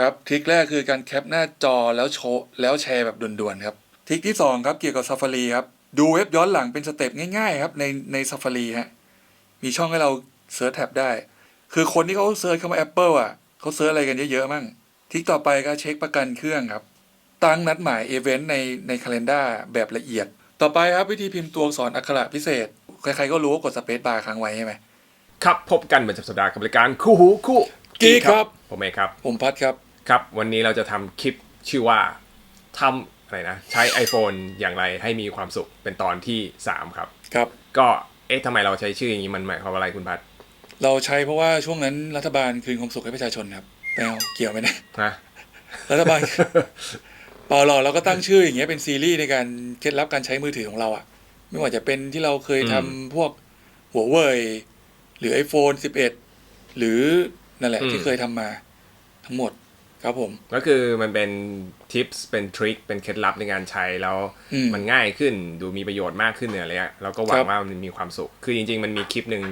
ครับทริคแรกคือการแคปหน้าจอแล้วโชว์แล้วแชร์แบบด่วนๆครับทริคที่สองครับเกี่ยวกับ Safari ครับดูเว็บย้อนหลังเป็นสเต็ปง่ายๆครับในใน Safari ฮะมีช่องให้เราเซิร์ชแท็บได้ คือคนที่เขาเซิร์ชเข้ามา Apple อะเขาเซิร์ชอะไรกันเยอะๆมั่งทริคต่อไปก็เช็คประกันเครื่องครับ ตั้งนัดหมายเอเวนต์ในในค lendar แบบละเอียด ต่อไปครับวิธีพิมพ์ตัวอักษรอักขระพิเศษ ใครๆก็รู้ว่ากดสเปซบาร์ค้างไว้ใช่ไหมครับพบกันเป็นสัปดาห์กับรายการคู่หูคู่กิ๊กครับ ผมเองครับ ผมพัดครับ ครับวันนี้เราจะทำคลิปชื่อว่าทำอะไรนะใช้ iPhone อย่างไรให้มีความสุขเป็นตอนที่ 3 ครับ ครับ ก็เอ๊ะทำไมเราใช้ชื่ออย่างนี้มันหมายความว่าอะไรคุณพัดเราใช้เพราะว่าช่วงนั้นรัฐบาลคืนความสุขให้ประชาชนครับแปลเกี่ยวไหมเนะฮะรัฐบาลเปล่าหรอกเราก็ตั้งชื่ออย่างเงี้ยเป็นซีรีส์ในการเคล็ดลับการใช้มือถือของเราอะไม่ว่าจะเป็นที่เราเคยทำพวกหัวเว่ยหรือ iPhone 11 หรือนั่นแหละที่เคยทำมาทั้งหมด ครับผม ก็คือมันเป็นทิปส์เป็นทริคเป็นเคล็ดลับในการใช้แล้วอืมมันง่ายขึ้นดูมีประโยชน์มากขึ้นเนี่ยอะไรเงี้ยเราก็หวัคงรับว่ามันมีความสุข คือจริง ๆ มันมีคลิปหนึ่ง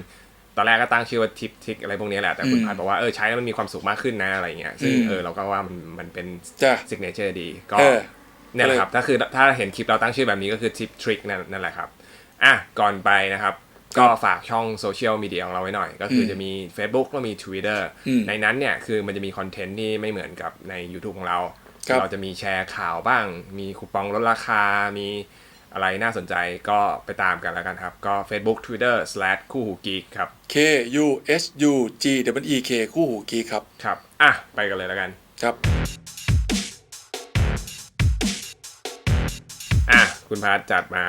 ตอนแรกก็ตั้งชื่อว่าทิปทิกอะไรพวกนี้แหละแต่คุณอืมพัดบอกว่าเออใช้แล้วมันมีความสุขมากขึ้นนะอะไรเงี้ยซึ่งอืมเออเราก็ว่ามันมันเป็นจ้ะซิกเนเจอร์ดี ก็เออเนี่ยแหละครับถ้าคือถ้าเห็นคลิปเราตั้งชื่อแบบนี้ก็คือทิปทริคนั่นนั่นแหละครับอะก่อนไปนะครับ ก็ฝากช่องโซเชียลมีเดียของเราไว้หน่อย ก็คืออมจะมี Facebook แล้วมี Twitter อืมในนั้นเนี่ยคือมันจะมีคอนเทนต์ที่ไม่เหมือนกับใน YouTube ของเราครับเราจะมีแชร์ข่าวบ้าง มีคูปองลดราคา มีอะไรน่าสนใจก็ไปตามกันแล้วกันครับ ก็ Facebook Twitter slash คู่หูกีครับ K U S U G W E K คู่หูกีครับ ครับ อะ ไปกันเลยแล้วกัน ครับ อะ คุณพาร์ทจัดมา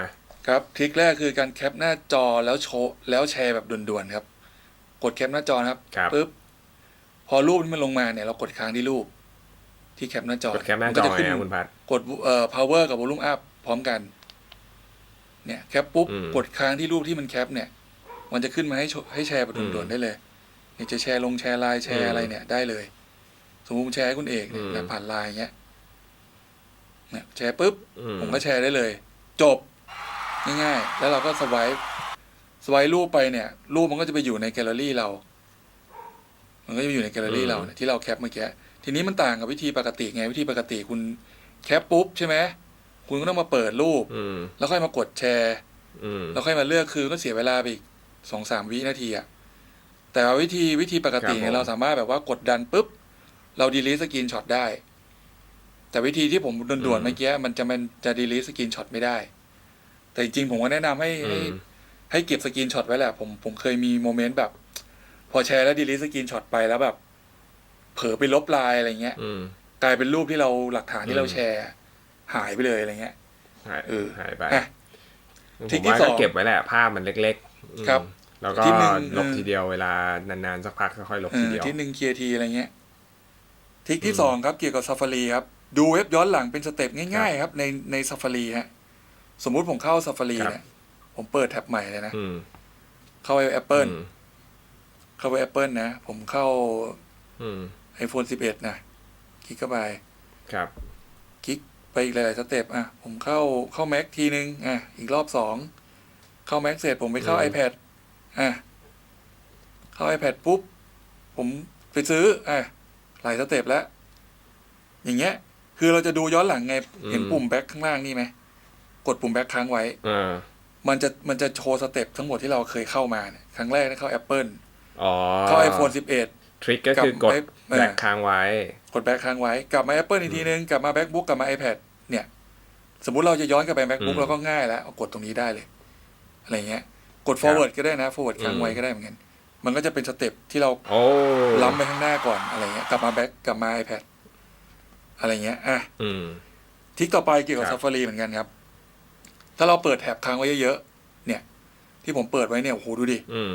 ครับทริคแรกคือการแคปหน้าจอแล้วโชว์แล้วแชร์แบบด่วนๆครับ กดแคปหน้าจอนะครับครับปุ๊บพอรูปนี้มันลงมาเนี่ยเรากดค้างที่รูป ที่แคปหน้าจอกดแคปหน้าจก็อจะไงขึ้นนะคุณพัดกดเอ่อ power กับ volume up พร้อมกัน เนี่ยแคปปุ๊บอืม กดค้างที่รูปที่มันแคปเนี่ย มันจะขึ้นมาให้โชให้แชร์แบบด่วนๆได้เลยเนี่ยจะแชร์ลงแชร์ไลน์แชอืร์มอะไรเนี่ยได้เลย สมมติผมแชร์ให้คุณเอกเนี่ยอืมนะผ่านไลน์เงี้ยเนี่ยแชร์ปุ๊บ อืมผมก็แชร์ได้เลย จบ ง่ายๆ แล้วเราก็สวายสวายรูปไปเนี่ย รูปมันก็จะไปอยู่ในแกลเลอรี่เรา มันก็จะไปอยู่ในแกลเลอรี่เราเนี่ยที่เราแคปเมื่อกี้ ทีนี้มันต่างกับวิธีปกติไงวิธีปกติคุณแคปปุ๊บใช่ไหมคุณก็ต้องมาเปิดรูปอืมแล้วค่อยมากดแชร์อืมแล้วค่อยมาเลือกคือก็เสียเวลาไปอีกสองสามวินาทีอะแต่ว่าวิธีวิธีปกติเนี่ยเราสามารถแบบว่ากดดันปุ๊บ เราดีลีสกรีนช็อตได้ แต่วิธีที่ผมด่วนๆเมื่อกี้มันจะมันจะดีลีสกรีนช็อตไม่ได้ แต่จริงๆผมก็แนะนำให้อืให้มให้เก็บสกรีนช็อตไว้แหละ ผมผมเคยมีโมเมนต์แบบ พอแชร์แล้วดีลีสกรีนช็อตไปแล้วแบบ เผลอไปลบไลน์อะไรเงี้ยอืมกลายเป็นรูปที่เราหลักฐานที่เราอืมแชร์ หายไปเลยอะไรเงี้ยหายเออหายไปอะผมทริคที่ว่าสก็องเก็บไว้แหละภาพมันเล็กๆอืมครับ แล้วก็ที่หนึ่งลบเออทีเดียวเวลานานๆสักพักค่อยๆลบเอทีอเดียวที่หนึ่งเคลียร์ทีอะไรเงี้ยทริคที่อืมสองครับเกี่ยวกับ Safari ครับ ดูเว็บย้อนหลังเป็นสเต็ปง่ายๆ ครับในใน Safari ฮะ สมมุติผมเข้า Safari ครับ เนี่ย ผมเปิดแท็บใหม่เลยนะ อืมเข้าไป Apple อืมเข้าไป Apple นะ ผมเข้า อืม iPhone 11 นะ คลิกเข้าไป ครับ คลิกไปอีกหลาย ๆ สเต็ปอะ ผมเข้าเข้า Mac ทีนึง อะ อีกรอบสอง เข้า Mac เสร็จผมไปเข้า อืม iPad อะ เข้า iPad ปุ๊บ ผมไปซื้อ อะ หลายสเต็ปแล้ว อย่างเงี้ย คือเราจะดูย้อนหลังไง เห็นปุ่มแบ็คข้างล่างนี่ไหม กดปุ่มแบ็คค้างไว้เออมันจะมันจะโชว์สเต็ปทั้งหมดที่เราเคยเข้ามาเนี่ยครั้งแรกนะเข้า Apple อ๋อเข้า iPhone 11 ทริคก็คือกดกับแบล็คค้างไว้ กดแบ็คค้างไว้ กลับมา Apple อีกทีนึง กลับมา MacBook กลับมา iPad เนี่ย สมมุติเราจะย้อนกลับไป MacBook อืมเราก็ง่ายแล้วเอากดตรงนี้ได้เลย อะไรเงี้ย กด forward ก็ได้นะ forward ค้างไว้อืมก็ได้เหมือนกัน มันก็จะเป็นสเต็ปที่เราโอ้ล้ำไปข้างหน้าก่อนอะไรเงี้ย กลับมา Back กลับมา iPad อะไรเงี้ย อะอืมทริกต่อไปเกี่ยวกับครับ Safari เหมือนกันครับ ถ้าเราเปิดแท็บค้างไว้เยอะๆเนี่ย ที่ผมเปิดไว้เนี่ยโอ้โหดูดิอืม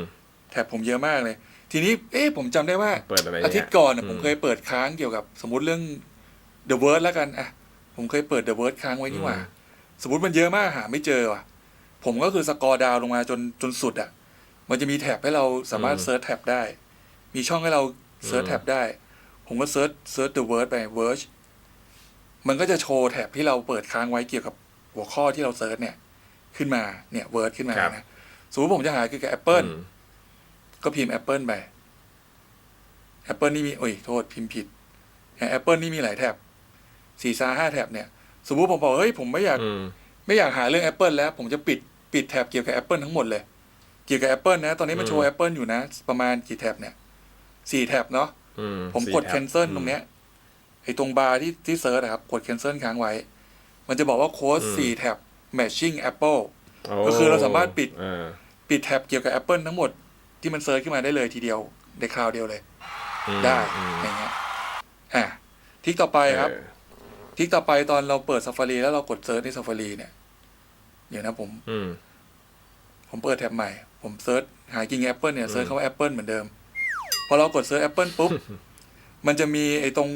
แท็บผมเยอะมากเลย ทีนี้เอ๊ะผมจำได้ว่า เปิดอะไรอาทิตย์ก่อนน่ะอืผมเคยเปิดค้างเกี่ยวกับสมมติเรื่อง The Word แล้วกันอะผมเคยเปิด The Word ค้างไว้นี่หว่า สมมติมันเยอะมากหาไม่เจอว่ะ ผมก็คือสกอร์ดาวลงมาจนจนสุดอะ มันจะมีแท็บให้เราสามารถอืมเซิร์ชแท็บได้ มีช่องให้เราเซิร์ชอืมแท็บได้ ผมก็เซิร์ชเซิร์ช The Word ไป Word มันก็จะโชว์แท็บที่เราเปิดค้างไว้เกี่ยวกับ หัวข้อที่เราเซิร์ชเนี่ย ขึ้นมาเนี่ย Word ขึ้นมาครับนะสมมติผมจะหาเกี่ยวกับ Apple อืมก็พิมพ์ Apple ไป Apple นี่มีโอ้ยโทษพิมพ์ผิดแอปเปิลนี่มีหลายแท็บสี่ซาห้าแท็บเนี่ย สมมุติผมบอกเฮ้ยผมไม่อยากอืมไม่อยากหาเรื่อง Apple แล้ว ผมจะปิดปิดแท็บเกี่ยวกับ Apple ทั้งหมดเลย เกี่ยวกับ Apple นะ ตอนนี้มันโชว์อืม Apple อยู่นะ ประมาณกี่แท็บเนี่ยสี่แท็บเนาะอืผมสี่กดแท็บ cancel อืมตรงเนี้ยไอ้ตรงบาร์ที่ที่เซิร์ชนะครับ กด cancel ค้างไว้ มันจะบอกว่าโค้ดอืมสี่แท็บ matching Apple โอ้ก็คือเราสามารถปิดเออปิดแท็บเกี่ยวกับ Apple ทั้งหมดที่มันเซิร์ชขึ้นมาได้เลยทีเดียวในคราวเดียวเลยอืมได้อืมอย่างเงี้ยอะทิกต่อไปครับเออทิกต่อไปตอนเราเปิด Safari แล้วเรากดเซิร์ชใน Safari เนี่ยเดี๋ยวนะผมอืมผมเปิดแท็บใหม่ ผมเซิร์ชหากิงแอปเปิลเนี่ยเซิร์ชคำว่าแอปเปิลเหมือนเดิม พอเรากดเซิร์ชแอปเปิลปุ๊บ มันจะมีไอ้ตรง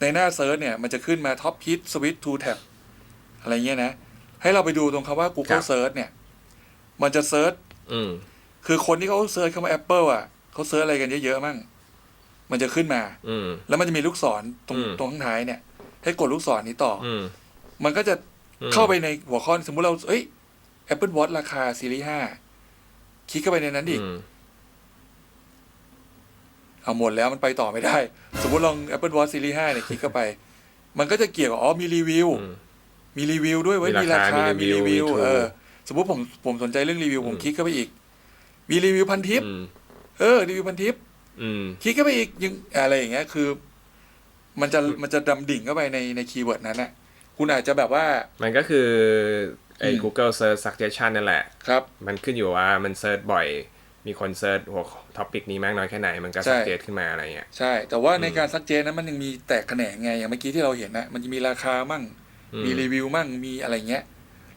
ในหน้าเซิร์ชเนี่ย มันจะขึ้นมาท็อปฮิตสวิตทูแท็บ อะไรเงี้ยนะ ให้เราไปดูตรงคำว่าครั Google บ Search เนี่ย มันจะเซิร์ชอืมคือคนที่เขาเซิร์ชคำว่า Apple อะเขาเซิร์ชอะไรกันเยอะๆมั่งมันจะขึ้นมา อืมแล้วมันจะมีลูกศรตรงอืมตรงข้างท้ายเนี่ย ให้กดลูกศรนี้ต่อออืมมันก็จะอืมเข้าไปในหัวข้อสมมุติเรา เอ้ย Apple Watch ราคาซีรีส์ห้าคลิกเข้าไปในนั้นดิอืมเอาหมดแล้วมันไปต่อไม่ได้ สมมติลอง Apple Watch Series 5เนี่ยคลิกเข้าไป มันก็จะเกี่ยวกับอ๋อมีรีวิวอื มมีรีวิวด้วยไว้ยมีมีราราคาคา มีมีรีรีวิวิววมีเออถูกสมมติผมผมสนใจเรื่องรีวิวผมอืมคลิกเข้าไปอีก มีรีวิวพันทิป อืมเออ รีวิวพันทิป อืม คลิกเข้าไปอีกยังอะไรอย่างเงี้ยคือ มันจะมันจะดำดิ่งเข้าไปในในคีย์เวิร์ดนั้นน่ะคุณอาจจะแบบว่ามันก็คือไอ้อืม Google Search Suggestion นั่นแหละ ครับ มันขึ้นอยู่ว่ามันเซิร์ชบ่อย มีคนเซิร์ชหัวท็อปิกนี้มากน้อยแค่ไหน มันก็ใช่ สังเกตขึ้นมาอะไรเงี้ย ใช่ แต่ว่าในอืมการซักเจนนั้นมันยังมีแตกแขนงไงอย่างเมื่อกี้ที่เราเห็นนะมันจะมีราคามั่งอื มีรีวิวมั่งมีอะไรเงี้ย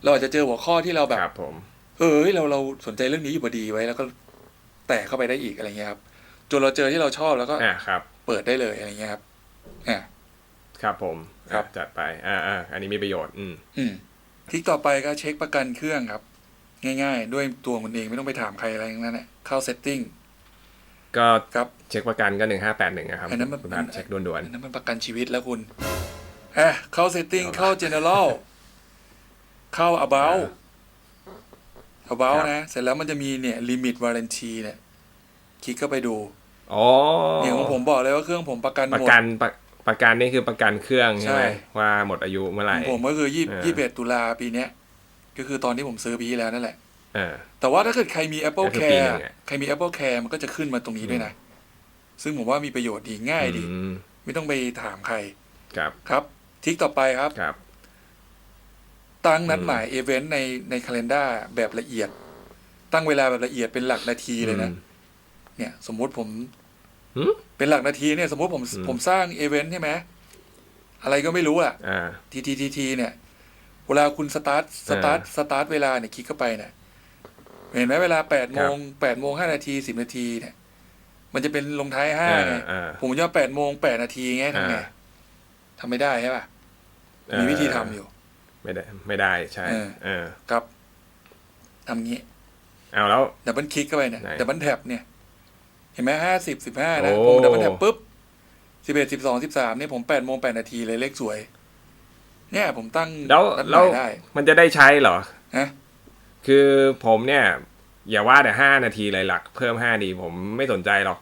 เราอาจจะเจอหัวข้อที่เราแบบครับผม เออเฮ้ยเราเราสนใจเรื่องนี้อยู่พอดีไว้แล้วก็แตะเข้าไปได้อีกอะไรเงี้ยครับจนเราเจอที่เราชอบแล้วก็อ่าครับ เปิดได้เลยอะไรเงี้ยครับอ่าครับผมครับอะจัดไป อ่าอ่าอันนี้มีประโยชน์ อืมอืมคลิกต่อไปก็เช็คประกันเครื่องครับ ง่ายๆ ด้วยตัวคุณเองไม่ต้องไปถามใครอะไรทั้งนั้นแหละเข้าเซตติ้งก็ครับเช็คประกันก็หนึ่งห้าแปดหนึ่งนะครับอันนั้นมันคุณนัทเช็คด่วนอันนั้นมันประกันชีวิตแล้วคุณ อะเข้าเซตติ้งเข้า general เข้า about about นะ เสร็จแล้วมันจะมีเนี่ย limit warranty เนี่ย คลิกเข้าไปดูๆอ๋อเนี่ยของผมบอกเลยว่าเครื่องผมประกันประหมดกันประประกันนี่คือประกันเครื่องใช่ไหมใช่ว่าหมดอายุเมื่อไหร่ของผมก็คือยี่เออยี่สิบเอ็ดตุลาปีเนี้ย ก็คือตอนที่ผมซื้อปีที่แล้วนั่นแหละเออแต่ว่าถ้าเกิดใครมี Apple ก็คือปี Care หนึ่งอะใครมี Apple Care มันก็จะขึ้นมาตรงนี้ด้วยนะ ซึ่งผมว่ามีประโยชน์ดีง่ายดีอืมไม่ต้องไปถามใคร ครับครับ ทิกต่อไปครับ ครับ ตั้งนัดอืมหมายเอเวนต์ในในคาล endar แบบละเอียด ตั้งเวลาแบบละเอียดเป็นหลักนาทีเลยนะอืมเนี่ย สมมุติผมหืมเป็นหลักนาทีเนี่ย สมมุติผมอืมผมสร้างเอเวนต์ใช่ไหมอะไรก็ไม่รู้อะอ่าทีทีทีทีเนี่ยเวลาคุณสตาร์ทสตาร์ทสตาร์ทเวลาเนี่ยคลิกเข้าไปเนี่ยเห็นไหมเวลาแปดโมงแปดโมงห้านาทีสิบนาทีเนี่ย มันจะเป็นลงท้ายห้าอ่าไงอ่าผมจะแปดโมงแปดนาทีไงทำไง อ่าทำไม่ได้ใช่ป่ะมีวิธีทำอยู่ ไม่ได้ ไม่ได้ใช่เออเออครับทำงี้เอาแล้วดับเบิลคลิกเข้าไปเนี่ยไหนดับเบิลแท็บเนี่ย เห็นไหมห้าสิบสิบห้านะโอ้ผมดับเบิลแท็บปุ๊บสิบเอ็ดสิบสองสิบสามเนี่ยผมแปดโมงแปดนาทีเลยเลขสวย เนี่ย ผมตั้งแล้วนัดหแล้วมายได้มันจะได้ใช้เหรอนะคือผมเนี่ย อย่าว่าแต่ห้านาทีเลยหลัก เพิ่มห้าดีผมไม่สนใจหรอก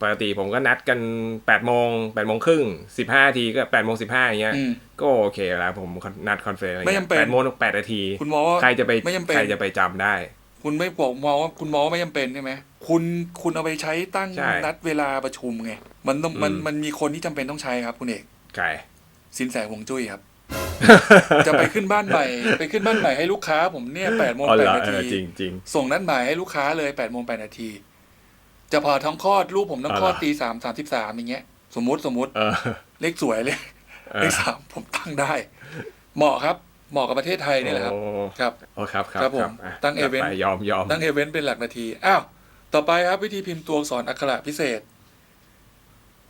ปกติผมก็นัดกันแปดโมงแปดโมงครึ่งสิบห้าทีก็แปดโมงสิบห้าอย่างเงี้ยอืมก็โอเคแล้วผมนัดคอนเฟอเรนซ์ไม่จำเป็นแปดโมงแปดนาที คุณมองว่าใครจะไปไม่จำเป็นใครจะไปจำได้ คุณไม่บอกมองว่าคุณมองว่าไม่จำเป็นใช่ไหมคุณคุณเอาไปใช้ตั้งใช่นัดเวลาประชุมไง มันต้องมันอืมมันมีคนที่จำเป็นต้องใช้ครับคุณเอกใครสินแสหวงจุ้ยครับ จะไปขึ้นบ้านใหม่ ไปขึ้นบ้านใหม่ให้ลูกค้า ผมเนี่ยแปดโมงอ๋อแปเหดรอนาเอทีอจริงจริงส่งนัดหมายให้ลูกค้าเลยแปดโมงแปดนาที จะผ่าท้องคลอดลูกผมต้องอ๋อคลอดเหรอตีสามสามสิบสามอย่างเงี้ย สมมุติสมมุติเออเลขสวยเลยเอเลอขสามผมตั้งได้ เหมาะครับ เหมาะกับประเทศไทยนี่แหละครับโอ้ครับโอ้ครับครับครับผมอะตั้งจัด event ไปยอมยอมตั้งเอเวนต์เป็นหลักนาทีอ้าวต่อไปครับวิธีพิมพ์ตัวอักษรอักขระพิเศษ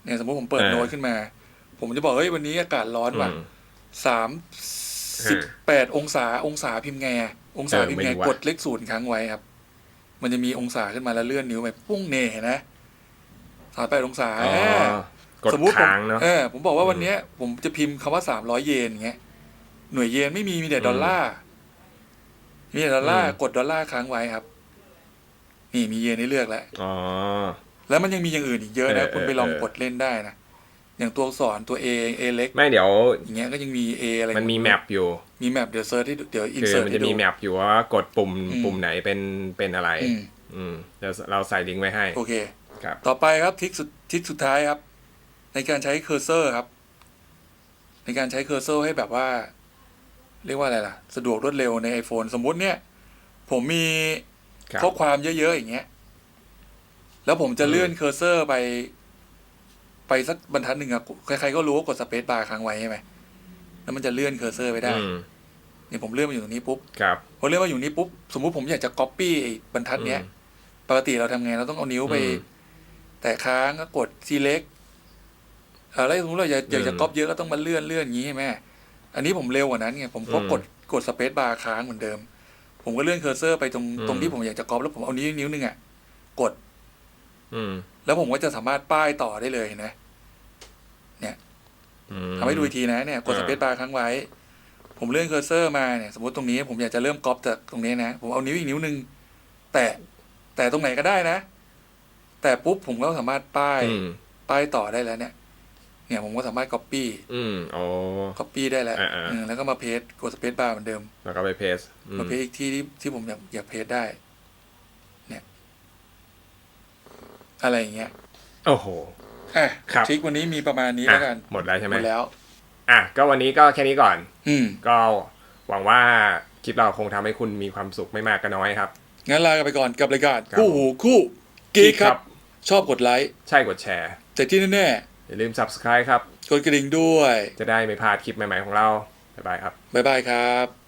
เนี่ยสมมติผมเปิดเออโน้ตขึ้นมา ผมจะบอกเฮ้ยวันนี้อากาศร้อนว่ะอืมสามสิบแปดองศาองศาพิมพ์ไงอะองศาเออพิมพ์ไงไม่รู้ว่ะกดเลขศูนย์ค้างไว้ครับ มันจะมีองศาขึ้นมาแล้วเลื่อนนิ้วไปปุ้งเน่เห็นนะสามแปดองศาอ๋อเออกดสมมุติผมค้างเนาะเออผมบอกว่าวันเนี้ย ผมจะพิมพ์คำว่าสามร้อยเยนอย่างเงี้ยหน่วยเยนไม่มีมีแต่อืมดอลลาร์มีแต่ดอลลาร์อืมกดดอลลาร์ค้างไว้ครับ นี่มีเยนให้เลือกแล้วอ๋อแล้วมันยังมีอย่างอื่นอีกเยอะนะเออคุณไปลองเออกดเล่นได้นะ อย่างตัวอักษรตัว A A เล็กไม่เดี๋ยวอย่างเงี้ยก็ยังมี A อะไรมันมีแมปอยู่ มีแมปเดี๋ยวเซิร์ชให้ดูเดี๋ยวอินคือเสิร์ตมันให้จะดูมีแมปอยู่ว่ากดปุ่มอืมปุ่มไหนเป็นเป็นอะไรอืมอืมเดี๋ยวเราใส่ลิงก์ไว้ให้ โอเคครับ ต่อไปครับทริคสุดทริคสุดท้ายครับ ในการใช้เคอร์เซอร์ครับ ในการใช้เคอร์เซอร์ให้แบบว่า เรียกว่าอะไรล่ะ สะดวกรวดเร็วใน iPhone สมมุติเนี่ย ผมมีครับข้อความเยอะๆอย่างเงี้ย แล้วผมจะเลื่อนเคอร์เซอร์ไป ไปสักบรรทัดหนึ่งอะใครๆก็รู้ว่ากดสเปซบาร์ค้างไว้ใช่ไหมแล้วมันจะเลื่อนเคอร์เซอร์ไปได้อืมเนี่ยผมเลื่อนมาอยู่ตรงนี้ปุ๊บครับพอเลื่อนมาอยู่นี้ปุ๊บสมมุติผมอยากจะก๊อปปี้ไอ้บรรทัดเนี้ยอืมปกติเราทำไงเราต้องเอานิ้วไปอืมแต่ค้างก็กด select เออแล้วสมมติเราอยากอยากจะอืมก๊อปเยอะก็ต้องมาเลื่อนเลื่อนอย่างนี้ใช่ไหมอันนี้ผมเร็วกว่านั้นไงผมก็อืมกดกดสเปซบาร์ค้างเหมือนเดิม ผมก็เลื่อนเคอร์เซอร์ไปตรงอืมตรงที่ผมอยากจะก๊อปแล้วผมเอานิ้วนิ้วหนึงอะกด อืม แล้วผมก็จะสามารถป้ายต่อได้เลยเห็นไหมอืมทำให้ดูอีกทีนะเนี่ยกดอ่าสเปซบาร์ค้างไว้ ผมเลื่อนเคอร์เซอร์มาเนี่ยสมมติตรงนี้ผมอยากจะเริ่มก๊อปจากตรงนี้นะ ผมเอานิ้วอีกนิ้วหนึ่งแต่แต่ตรงไหนก็ได้นะ แต่ปุ๊บผมก็สามารถป้ายอืมป้ายต่อได้แล้วเนี่ย เนี่ยผมก็สามารถ copy อืมโอ้ copy ได้แล้วอ่าๆเออแล้วก็มาเพจกดสเปซบาร์เหมือนเดิม แล้วก็ไปเพสอืมมาเพจอีกที่ที่ที่ผมอยากอยากเพจได้ เนี่ย อะไรอย่างเงี้ยโอ้โหอะครับทริควันนี้มีประมาณนี้อะแล้วกัน หมดแล้วใช่หไหมมดแล้ว อะก็วันนี้ก็แค่นี้ก่อน อืมก็หวังว่าคลิปเราคงทำให้คุณมีความสุขไม่มากก็น้อยครับ งั้นลากันไปก่อนกับรายการครับคู่หูคู่กีกคครัรับบชอบกดไลค์ใช่กดแชร์ แต่ที่แน่อย่าลืม subscribe ครับๆกดกระดิ่งด้วย จะได้ไม่พลาดคลิปใหม่ๆของเราบ๊ายบายครับบ๊ายบายครับ